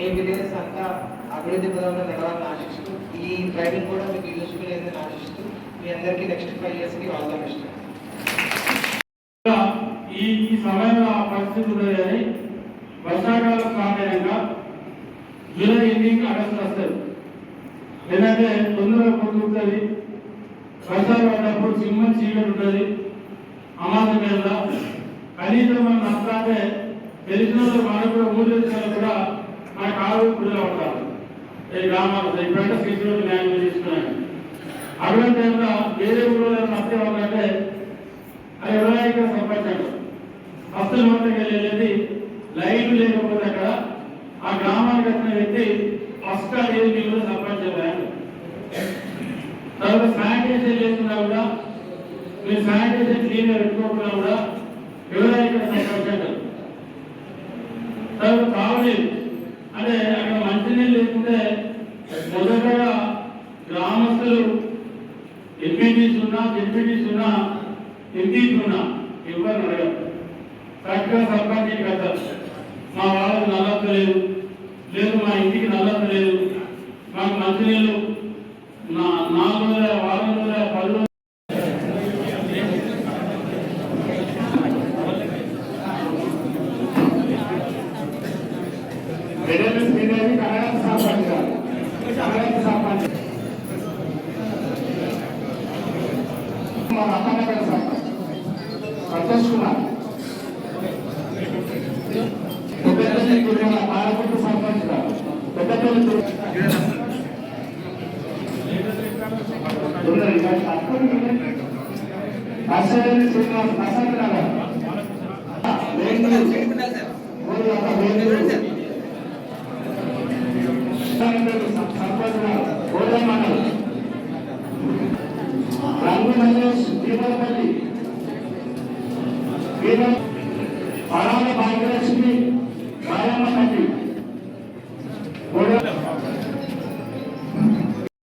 మీ villages సంఘ అభివృద్ధి పదంలో నిలవాలని ఆశిస్తూ ఈ డ్రైవింగ్ కూడా మీకు యూస్ఫుల్ అయిందని ఆశిస్తూ మీ అందరికీ నెక్స్ట్ ఫైవ్ ఇయర్స్కి ఆల్ ద బెస్ట్ ఈ ఈ సమయంలో ఆ పరిస్థితి ఉండదు వర్షాకాలం కారణంగా జూలై ఎండింగ్ ఆగస్ట్ వస్తుంది లేదంటే తొందరగా పొందుతుంది వర్షాలు పడ్డప్పుడు సింహం చీకటి ఉంటుంది. అమాస మీద కనీసం మనం నష్టాలే తెలిసిన వాళ్ళు కూడా ఊరు తెలిసిన కూడా ఆ కాలు గుడిలో ఉంటారు. ఈ గ్రామాలు ఇప్పుడంటే సిటీలో న్యాయం తీసుకున్నాను అటువంటి టైంలో వేరే ఊళ్ళో నష్టే వాళ్ళంటే అది ఎవరైనా సంపాదించాడు అసలు నోట్లకి వెళ్ళేది లైన్ లేకపోతే అక్కడ ఆ గ్రామానికి వచ్చిన వ్యక్తి ఫస్ట్ ఏది నీళ్ళు సంపాదించారు తర్వాత శానిటైజేషన్ లేకుండా కూడా మీరు శానిటైజేషన్ క్లీన్గా పెట్టుకోకుండా కూడా ఎవరైనా సంపాదించారు ఎంపీటీస్ సున్నా జెడ్పీటీస్ సున్నా ఎంపీస్ సున్నా. ఎవరు అడగరు? కరెక్ట్గా సర్పంచ్ కదా మా వాళ్ళకి నల్లత లేదు. లేదు మా ఇంటికి నల్లత లేదు. మాకు మంచినీళ్ళు నా నాలుగు వందల మా రమణగడ సర్పంచ్ సంతోష్ పెద్దపల్లి తిరుమల పెద్దపల్లి శ్రీనివాస్ నగర్ మైనస్ వేణూరు రంగు మహేష్ దీపావళి భాగ్యలక్ష్మి రాయమ్మ తల్లి